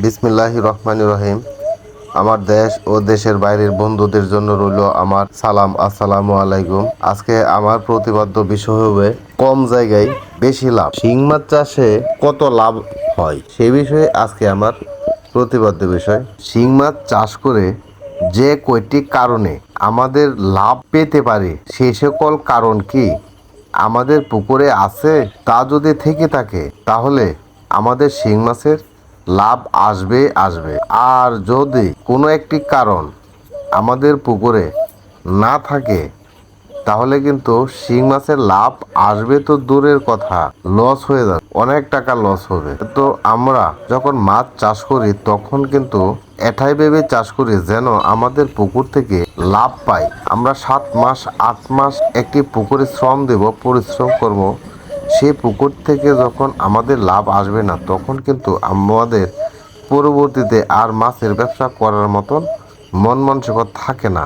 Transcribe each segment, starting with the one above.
বিসমিল্লাহ রহমান রহিম। আমার দেশ ও দেশের বাইরের বন্ধুদের জন্য রইল আমার সালাম, আসসালামু আলাইকুম। আজকে আমার প্রতিপাদ্য বিষয় হবে কম জায়গায় বেশি লাভ। শিং মাছ চাষে কত লাভ হয়? সে বিষয়ে আজকে আমার প্রতিপাদ্য বিষয়। শিং মাছ চাষ করে যে কয়টি কারণে আমাদের লাভ পেতে পারে সেই সকল কারণ কি আমাদের পুকুরে আছে? তা যদি থেকে থাকে, তাহলে আমাদের শিং মাছের লাভ আসবে আসবে। আর যদি কোনো একটি কারণ আমাদের পুকুরে না থাকে, তাহলে কিন্তু শিং মাছের লাভ আসবে তো দূরের কথা লস হয়ে যাবে, অনেক টাকা লস হবে। তো আমরা যখন মাছ চাষ করি, তখন কিন্তু এঠাই ভেবে চাষ করি যেন আমাদের পুকুর থেকে লাভ পাই। আমরা সাত মাস, আট মাস একটি পুকুরে শ্রম দেব, পরিশ্রম করব সেই পুকুর থেকে যখন আমাদের লাভ আসবে না, তখন কিন্তু আমাদের পরবর্তীতে আর মাছের ব্যবসা করার মতন মন মানসিকতা থাকে না।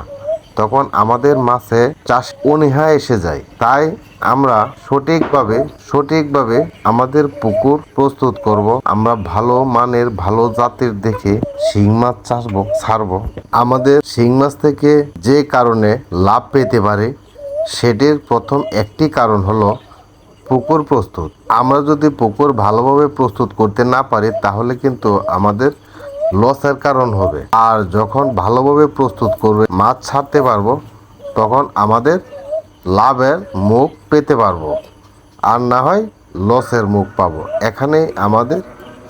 তখন আমাদের মাছে চাষ অনীহা এসে যায়। তাই আমরা সঠিকভাবে সঠিকভাবে আমাদের পুকুর প্রস্তুত করব। আমরা ভালো মানের, ভালো জাতের দেখে শিং মাছ চাষবো, ছাড়বো। আমাদের শিং মাছ থেকে যে কারণে লাভ পেতে পারে, সেটির প্রথম একটি কারণ হলো পুকুর প্রস্তুত। আমরা যদি পুকুর ভালোভাবে প্রস্তুত করতে না পারি, তাহলে কিন্তু আমাদের লসের কারণ হবে। আর যখন ভালোভাবে প্রস্তুত করবে, মাছ ছাড়তে পারব, তখন আমাদের লাভের মুখ পেতে পারব। আর না হয় লসের মুখ পাবো। এখানেই আমাদের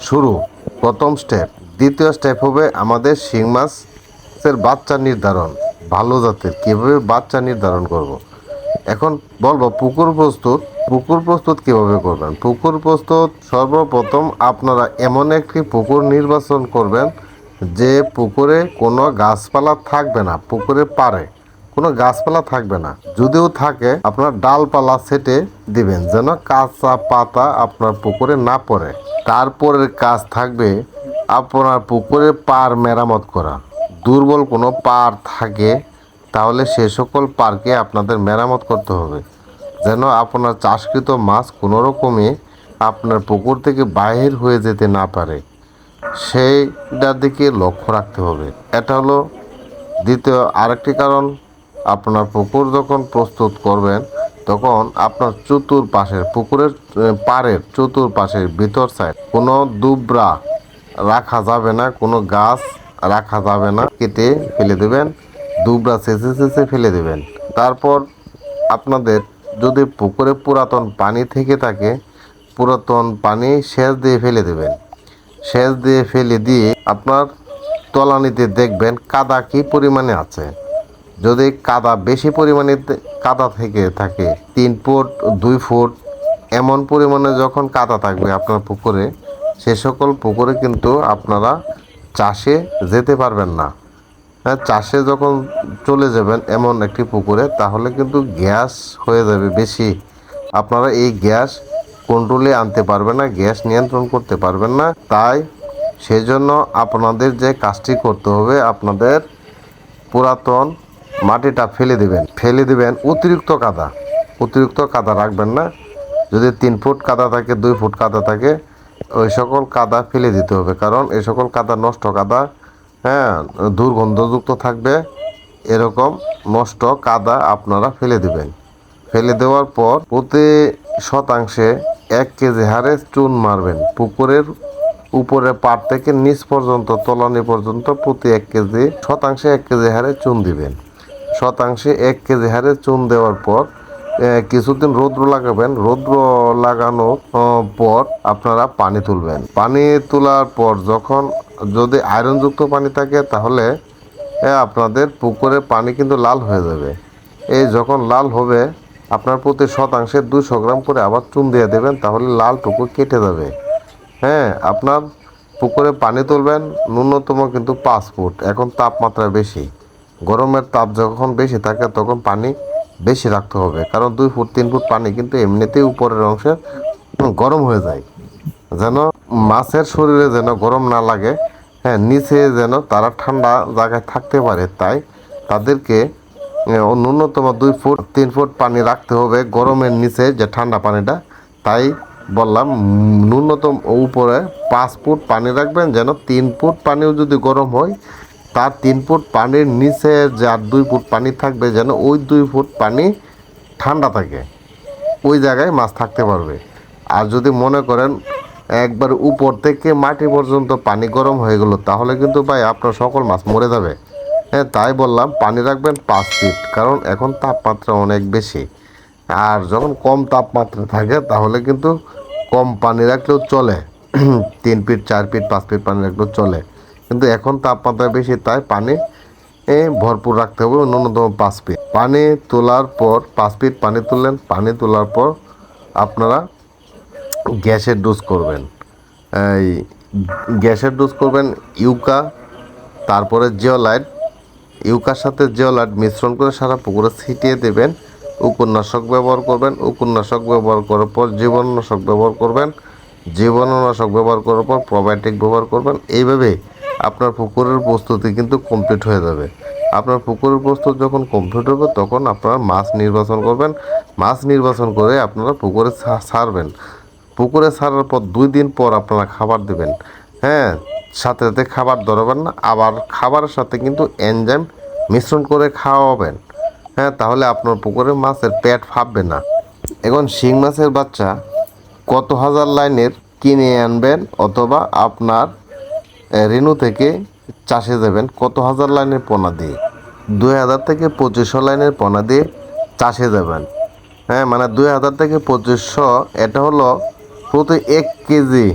শুরু। প্রথম স্টেপ দ্বিতীয় স্টেপ হবে আমাদের শিং মাছের বাচ্চা নির্ধারণ। ভালো জাতের। কীভাবে বাচ্চা নির্ধারণ করব। এখন বলব, পুকুর প্রস্তুত পুকুর প্রস্তুত কীভাবে করবেন? পুকুর প্রস্তুত সর্বপ্রথম আপনারা এমন একটি পুকুর নির্বাচন করবেন যে পুকুরে কোনো গাছপালা থাকবে না, পুকুরে পারে। কোনো গাছপালা থাকবে না। যদিও থাকে, আপনার ডালপালা সেটে দিবেন যেন কাঁচা পাতা আপনার পুকুরে না পড়ে। তারপরের কাজ থাকবে আপনার পুকুরে পার মেরামত করা। দুর্বল কোনো পার থাকে তাহলে সে সকল পার্কে আপনাদের মেরামত করতে হবে। যেন আপনার চাষকৃত মাছ কোনো রকমে আপনার পুকুর থেকে বাহির হয়ে যেতে না পারে। সেইটার দিকে লক্ষ্য রাখতে হবে। এটা হলো দ্বিতীয় আরেকটি কারণ আপনার পুকুর যখন প্রস্তুত করবেন তখন আপনার চতুর্পাশের পুকুরের আহ, পাড়ের চতুর্পাশের ভিতর সাইড কোনো দুবরা রাখা যাবে না কোনো গাছ রাখা যাবে না কেটে ফেলে দেবেন। দুবরা চেঁচে চেঁচে ফেলে দেবেন। তারপর আপনাদের যদি পুকুরে পুরাতন পানি থেকে থাকে, পুরাতন পানি সেচ দিয়ে ফেলে দেবেন। সেচ দিয়ে ফেলে দিয়ে আপনার তলানিতে দেখবেন কাদা কি পরিমাণে আছে। যদি কাদা বেশি পরিমাণে কাদা থেকে থাকে, তিন ফুট, দুই ফুট, এমন পরিমাণে যখন কাদা থাকবে আপনার পুকুরে, সে সকল পুকুরে কিন্তু আপনারা চাষে যেতে পারবেন না। চাষে যখন চলে যাবেন এমন একটি পুকুরে, তাহলে কিন্তু গ্যাস হয়ে যাবে বেশি। আপনারা এই গ্যাস কন্ট্রোলে আনতে পারবেন না, গ্যাস নিয়ন্ত্রণ করতে পারবেন না। তাই সেজন্য আপনাদের যে কাজটি করতে হবে, আপনাদের পুরাতন মাটিটা ফেলে দিবেন। ফেলে দিবেন অতিরিক্ত কাদা। অতিরিক্ত কাদা রাখবেন না। যদি তিন ফুট কাদা থাকে, দুই ফুট কাদা থাকে, ওই সকল কাদা ফেলে দিতে হবে। কারণ এই সকল কাদা নষ্ট কাদা। হ্যাঁ দুর্গন্ধযুক্ত থাকবে। এরকম নষ্ট কাদা আপনারা ফেলে দেবেন। ফেলে দেওয়ার পর প্রতি শতাংশে এক কেজি হারে চুন মারবেন। পুকুরের উপরে পাট থেকে নিচ পর্যন্ত, তলানি পর্যন্ত প্রতি এক কেজি, শতাংশে এক কেজি হারে চুন দিবেন। শতাংশে এক কেজি হারে চুন দেওয়ার পর কিছুদিন রৌদ্র লাগাবেন। রৌদ্র লাগানোর আহ, পর আপনারা পানি তুলবেন। পানি তোলার পর যখন যদি আয়রনযুক্ত পানি থাকে তাহলে আপনাদের পুকুরে পানি কিন্তু লাল হয়ে যাবে। এই যখন লাল হবে আপনার প্রতি শতাংশে দুশো গ্রাম করে আবার চুন দিয়ে দেবেন তাহলে লাল টুকু কেটে যাবে। হ্যাঁ আপনার পুকুরে পানি তুলবেন ন্যূনতম কিন্তু পাঁচ ফুট এখন তাপমাত্রা বেশি। গরমের তাপ যখন বেশি থাকে তখন পানি বেশি রাখতে হবে। কারণ দুই ফুট, তিন ফুট পানি কিন্তু এমনিতেই উপরের অংশে গরম হয়ে যায়। যেন মাছের শরীরে যেন গরম না লাগে হ্যাঁ নিচে যেন তারা ঠান্ডা জায়গায় থাকতে পারে। তাই তাদেরকে ন্যূনতম দুই ফুট, তিন ফুট পানি রাখতে হবে গরমের নিচে যে ঠান্ডা পানিটা। তাই বললাম, ন্যূনতম উপরে পাঁচ ফুট পানি রাখবেন, যেন তিন ফুট পানিও যদি গরম হয় তার তিন ফুট পানির নিচে যার দুই ফুট পানি থাকবে যেন ওই দুই ফুট পানি ঠান্ডা থাকে। ওই জায়গায় মাছ থাকতে পারবে। আর যদি মনে করেন একবার উপর থেকে মাটি পর্যন্ত পানি গরম হয়ে গেল, তাহলে কিন্তু ভাই আপনার সকল মাছ মরে যাবে। হ্যাঁ তাই বললাম, পানি রাখবেন পাঁচ ফিট কারণ এখন তাপমাত্রা অনেক বেশি। আর যখন কম তাপমাত্রা থাকে, তাহলে কিন্তু কম পানি রাখলেও চলে। তিন ফিট চার ফিট পাঁচ ফিট পানি রাখলেও চলে। কিন্তু এখন তাপমাত্রা বেশি, তাই পানি ভরপুর রাখতে হবে ন্যূনতম পাঁচ ফিট পানি তোলার পর, পাঁচ ফিট পানি তুললেন, পানি তোলার পর আপনারা গ্যাসের ডোজ করবেন। এই গ্যাসের ডোজ করবেন ইউকা, তারপরে জিওলাইট। ইউকার সাথে জিওলাইট মিশ্রণ করে সারা পুকুরে ছিটিয়ে দেবেন। উপন্যাসক ব্যবহার করবেন, উপন্যাসক ব্যবহার করার পর জীবাণুনাশক ব্যবহার করবেন। জীবাণুনাশক ব্যবহার করার পর প্রোবায়োটিক ব্যবহার করবেন। এইভাবে আপনার পুকুরের প্রস্তুতি কিন্তু কমপ্লিট হয়ে যাবে। আপনার পুকুরের প্রস্তুত যখন কমপ্লিট হবে, তখন আপনারা মাছ নির্বাচন করবেন। মাছ নির্বাচন করে আপনারা পুকুরে ছাড়বেন পুকুরে ছাড়ার পর দুই দিন পর আপনারা খাবার দেবেন। হ্যাঁ সাথে সাথে খাবার ধরাবেন না, আবার খাবারের সাথে কিন্তু এনজাইম মিশ্রণ করে খাওয়াবেন। হ্যাঁ তাহলে আপনার পুকুরে মাছের পেট ফাঁপবে না। এখন শিং মাছের বাচ্চা কত হাজার লাইনের কিনে আনবেন? অথবা আপনার রেনু থেকে চাষে যাবেন কত হাজার লাইনের পোনা দিয়ে? দুই হাজার থেকে পঁচিশশো লাইনের পোনা দিয়ে চাষে যাবেন। হ্যাঁ মানে দুই হাজার থেকে পঁচিশশো, এটা হলো প্রতি এক কেজি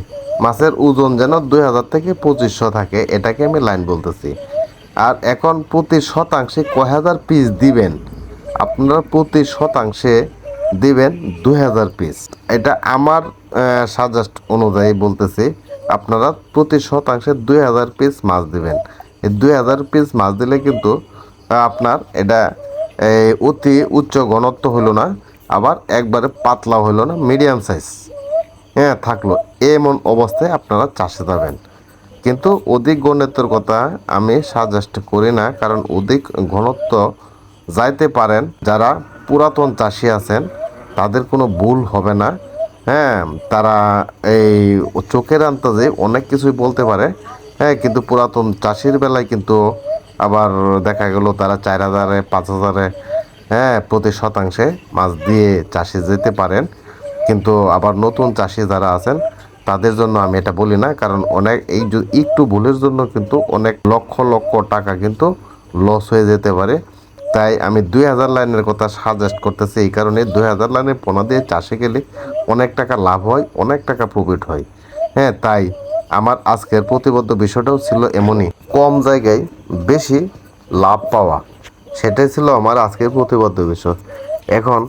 মাছের ওজন যেন দুই হাজার থেকে পঁচিশশো থাকে, এটাকে আমি লাইন বলতেছি। আর এখন প্রতি শতাংশে কয় হাজার পিস দিবেন? আপনারা প্রতি শতাংশে দিবেন দুই হাজার পিস। এটা আমার সাজেস্ট অনুযায়ী বলতেছি। আপনারা প্রতি শতাংশে দুই হাজার পিস মাছ দিবেন। এই দুই হাজার পিস মাছ দিলে কিন্তু আপনার এটা অতি উচ্চ ঘনত্ব হলো না, আবার একবারে পাতলা হলো না মিডিয়াম সাইজ হ্যাঁ থাকল। এমন অবস্থায় আপনারা চাষে যাবেন। কিন্তু অধিক ঘনত্বের কথা আমি সাজেস্ট করি না, কারণ অধিক ঘনত্ব যাইতে পারেন, যারা পুরাতন চাষি আছেন, তাদের কোনো ভুল হবে না। হ্যাঁ তারা এই চোখের আন্তাজে অনেক কিছুই বলতে পারে। হ্যাঁ কিন্তু পুরাতন চাষির বেলায় কিন্তু আবার দেখা গেল তারা চার হাজারে, পাঁচ হাজারে হ্যাঁ প্রতি শতাংশে মাছ দিয়ে চাষে যেতে পারেন। কিন্তু আবার নতুন চাষি যারা আছেন, তাদের জন্য আমি এটা বলি না, কারণ অনেক এই একটু ভুলের জন্য কিন্তু অনেক লক্ষ লক্ষ টাকা কিন্তু লস হয়ে যেতে পারে। তাই আমি দুই হাজার লাইনের কথা সাজেস্ট করতেছি, এই কারণে দুই হাজার লাইনের পোনা দিয়ে চাষে গেলে অনেক টাকা লাভ হয়, অনেক টাকা প্রফিট হয়। হ্যাঁ তাই আমার আজকের প্রতিবদ্ধ বিষয়টাও ছিল এমনই, কম জায়গায় বেশি লাভ পাওয়া। সেটাই ছিল আমার আজকের প্রতিবদ্ধ বিষয়। এখন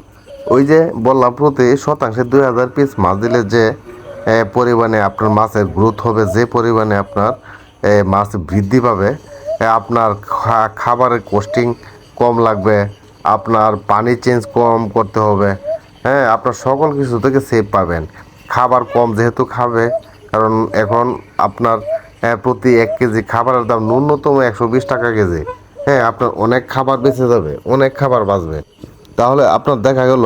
ওই যে বললাম, প্রতি শতাংশে দুই হাজার পিস মাছ দিলে যে পরিমাণে আপনার মাছের গ্রোথ হবে, যে পরিমাণে আপনার মাছ বৃদ্ধি পাবে আপনার খাবারের কস্টিং কম লাগবে, আপনার পানি চেঞ্জ কম করতে হবে হ্যাঁ আপনার সকল কিছু থেকে সেভ পাবেন। খাবার কম যেহেতু খাবে, কারণ এখন আপনার প্রতি এক কেজি খাবারের দাম ন্যূনতম একশো বিশ টাকা কেজি। হ্যাঁ আপনার অনেক খাবার বেঁচে যাবে, অনেক খাবার বাঁচবে। তাহলে আপনার দেখা গেল,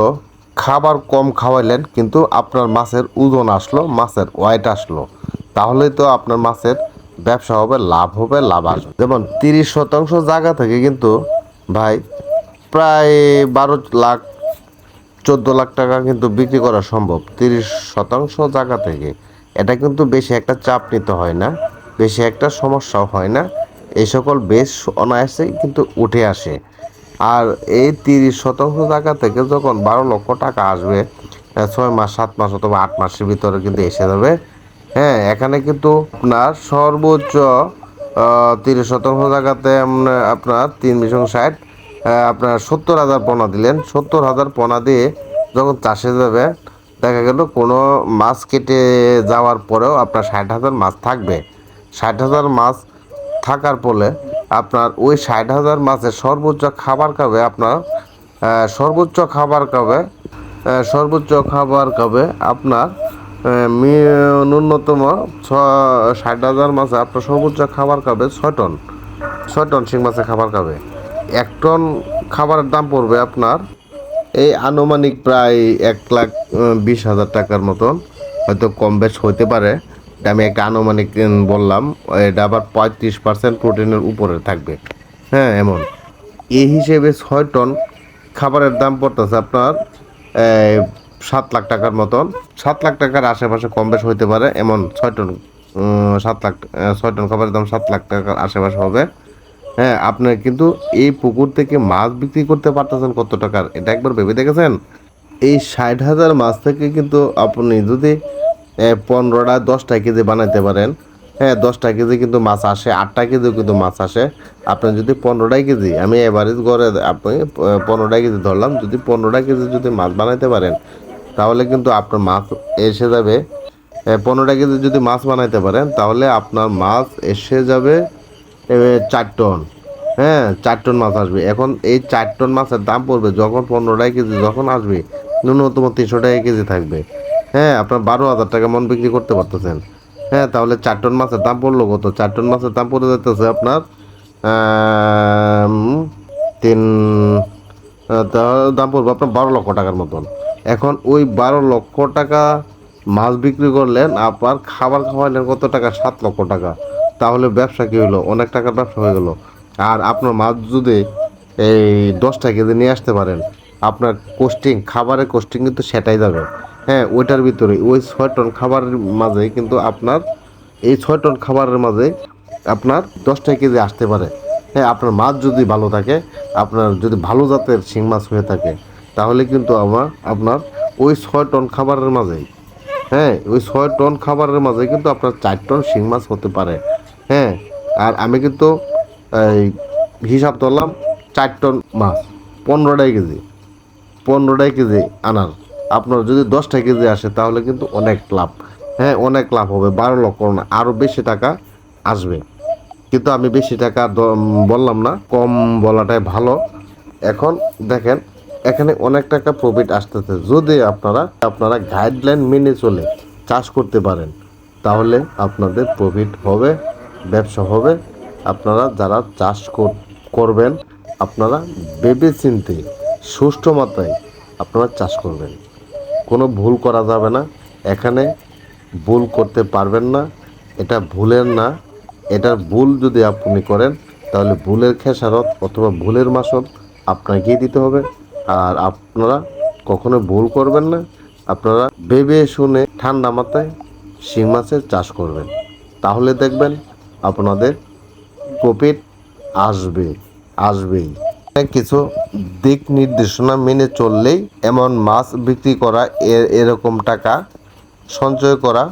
খাবার কম খাওয়াইলেন, কিন্তু আপনার মাছের ওজন আসলো, মাছের ওয়েট আসলো। তাহলেই তো আপনার মাছের ব্যবসা হবে, লাভ হবে, লাভ আসবে। যেমন তিরিশ শতাংশ জায়গা থেকে কিন্তু ভাই, প্রায় বারো লাখ, চোদ্দ লাখ টাকা কিন্তু বিক্রি করা সম্ভব, তিরিশ শতাংশ জায়গা থেকে। এটা কিন্তু বেশি একটা চাপ নিতে হয় না, বেশি একটা সমস্যাও হয় না। এই সকল বেশ অনায়াসেই কিন্তু উঠে আসে। আর এই তিরিশ শতাংশ জায়গা থেকে যখন বারো লক্ষ টাকা আসবে ছয় মাস, সাত মাস অথবা আট মাসের ভিতরে কিন্তু এসে যাবে। হ্যাঁ এখানে কিন্তু আপনার সর্বোচ্চ তিরিশ শতাংশ জায়গাতে আপনার তিন বিশং ষাট আপনার সত্তর হাজার পোনা দিলেন। সত্তর হাজার পোনা দিয়ে যখন চাষে যাবে, দেখা গেল কোনো মাছ কেটে যাওয়ার পরেও আপনার ষাট হাজার মাছ থাকবে। ষাট হাজার মাছ থাকার ফলে আপনার ওই ষাট হাজার মাছের সর্বোচ্চ খাবার খাবে আপনার সর্বোচ্চ খাবার খাবে সর্বোচ্চ খাবার খাবে আপনার ন্যূনতম ছ ষাট হাজার মাছে আপনার সর্বোচ্চ খাবার খাবে ছয় টন। ছয় টন শিং মাছের খাবার খাবে। এক টন খাবারের দাম পড়বে আপনার এই আনুমানিক প্রায় এক লাখ বিশ হাজার টাকার মতন। হয়তো কম বেশ হইতে পারে। আমি একটা আনুমানিক বললাম। এটা আবার পঁয়ত্রিশ পার্সেন্ট প্রোটিনের উপরে থাকবে। হ্যাঁ এমন। এই হিসেবে ছয় টন খাবারের দাম পড়তেছে আপনার সাত লাখ টাকার মতন। সাত লাখ টাকার আশেপাশে কম বেশ হইতে পারে, এমন ছয় টন সাত লাখ ছয় টন খাবারের দাম সাত লাখ টাকার আশেপাশে হবে। হ্যাঁ আপনি কিন্তু এই পুকুর থেকে মাছ বিক্রি করতে পারতেছেন কত টাকার, এটা একবার ভেবে দেখেছেন? এই ষাট হাজার মাছ থেকে কিন্তু আপনি যদি পনেরোটা দশটা কেজি বানাইতে পারেন হ্যাঁ দশটা কেজি কিন্তু মাছ আসে, আটটা কেজিও কিন্তু মাছ আসে। আপনি যদি পনেরোটাই কেজি, আমি এভারেজ গড়ে, আপনি পনেরোটা কেজি ধরলাম, যদি পনেরোটা কেজি যদি মাছ বানাইতে পারেন তাহলে কিন্তু আপনার মাছ এসে যাবে। পনেরোটা কেজি যদি মাছ বানাইতে পারেন, তাহলে আপনার মাছ এসে যাবে চার টন। হ্যাঁ চার টন মাছ আসবে। এখন এই চার টন মাছের দাম পড়বে যখন পনেরো টাকা কেজি যখন আসবে, ন্যূনতম তিনশো টাকা কেজি থাকবে। হ্যাঁ আপনার বারো হাজার টাকা মন বিক্রি করতে পারতেছেন। হ্যাঁ তাহলে চার টন মাছের দাম পড়ল কত? চার টন মাছের দাম পড়ে যেতেছে আপনার তিন দাম পড়বে আপনার বারো লক্ষ টাকার মতন। এখন ওই বারো লক্ষ টাকা মাছ বিক্রি করলেন আপনার খাবার খাওয়ালেন কত টাকা? সাত লক্ষ টাকা। তাহলে ব্যবসা কী হলো? অনেক টাকার ব্যবসা হয়ে গেল। আর আপনার মাছ যদি এই দশটা কেজি নিয়ে আসতে পারেন, আপনার কোস্টিং খাবারের কোস্টিং কিন্তু সেটাই যাবে। হ্যাঁ ওইটার ভিতরে ওই ছয় টন খাবারের মাঝে কিন্তু আপনার, এই ছয় টন খাবারের মাঝে আপনার দশটা কেজি আসতে পারে। হ্যাঁ আপনার মাছ যদি ভালো থাকে, আপনার যদি ভালো জাতের শিং মাছ হয়ে থাকে তাহলে কিন্তু আমার, আপনার ওই ছয় টন খাবারের মাঝেই হ্যাঁ ওই ছয় টন খাবারের মাঝে কিন্তু আপনার চার টন শিং মাছ হতে পারে হ্যাঁ আর আমি কিন্তু এই হিসাব ধরলাম চার টন মাছ, পনেরোটাই কেজি পনেরোটাই কেজি আনার। আপনার যদি দশটা কেজি আসে তাহলে কিন্তু অনেক লাভ হ্যাঁ অনেক লাভ হবে, বারো লক্ষ না আরও বেশি টাকা আসবে। কিন্তু আমি বেশি টাকা বললাম না, কম বলাটাই ভালো। এখন দেখেন এখানে অনেক টাকা প্রফিট আসতেছে। যদি আপনারা আপনারা গাইডলাইন মেনে চলে চাষ করতে পারেন, তাহলে আপনাদের প্রফিট হবে, ব্যবসা হবে। আপনারা যারা চাষ করবেন, আপনারা ভেবে চিনতে সুষ্ঠু মাত্রায় আপনারা চাষ করবেন। কোনো ভুল করা যাবে না। এখানে ভুল করতে পারবেন না। এটা ভুলের না। এটার ভুল যদি আপনি করেন, তাহলে ভুলের খেসারত অথবা ভুলের মাসত আপনাকেই দিতে হবে। আর আপনারা কখনো ভুল করবেন না। আপনারা ভেবে শুনে ঠান্ডা মাথায় শিং মাছের চাষ করবেন। তাহলে দেখবেন আপনাদের প্রফিট আসবে, আসবেই। কিছু দিক নির্দেশনা মেনে চললেই এমন মাছ বিক্রি করা এরকম টাকা সঞ্চয় করা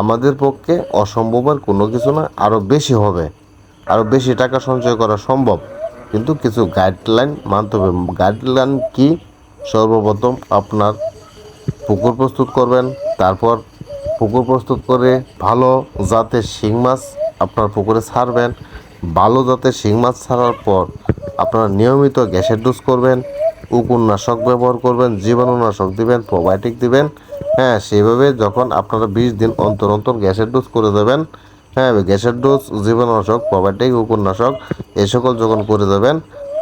আমাদের পক্ষে অসম্ভবের কোনো কিছু না। আরও বেশি হবে। আরও বেশি টাকা সঞ্চয় করা সম্ভব। কিন্তু কিছু গাইডলাইন মানতে হবে। গাইডলাইন কি? সর্বপ্রথম আপনার পুকুর প্রস্তুত করবেন, তারপর পুকুর প্রস্তুত করে ভালো জাতের শিং মাছ আপনার পুকুরে ছাড়বেন। ভালো জাতের শিং মাছ ছাড়ার পর আপনারা নিয়মিত গ্যাসের ডোজ করবেন উকুরনাশক ব্যবহার করবেন, জীবাণুনাশক দিবেন প্রোবায়োটিক দিবেন। হ্যাঁ সেভাবে যখন আপনারা বিশ দিন অন্তর অন্তর গ্যাসের ডোজ করে দেবেন হ্যাঁ গ্যাসের ডোজ, জীবাণুনাশক প্রোবায়োটিক উকুরনাশক এই সকল যখন করে দেবেন,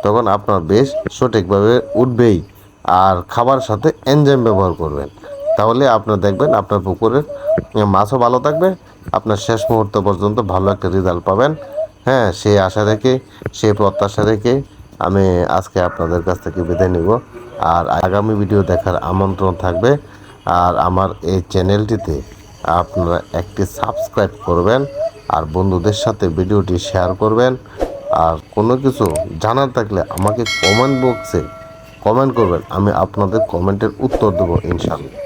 তখন আপনার বেশ সঠিকভাবে উঠবেই। আর খাবার সাথে এনজাইম ব্যবহার করবেন। তাহলে আপনার দেখবেন আপনার পুকুরের মাছও ভালো থাকবে, আপনার শেষ মুহূর্ত পর্যন্ত ভালো একটা রেজাল্ট পাবেন। হ্যাঁ সেই আশা রেখে সেই প্রত্যাশা রেখে আমি আজকে আপনাদের কাছ থেকে বিদায় নিব। আর আগামী ভিডিও দেখার আমন্ত্রণ থাকবে। আর আমার এই চ্যানেলটিতে আপনারা একটি সাবস্ক্রাইব করবেন। আর বন্ধুদের সাথে ভিডিওটি শেয়ার করবেন। আর কোনো কিছু জানার থাকলে আমাকে কমেন্ট বক্সে কমেন্ট করবেন। আমি আপনাদের কমেন্টের উত্তর দেবো ইনশাল্লাহ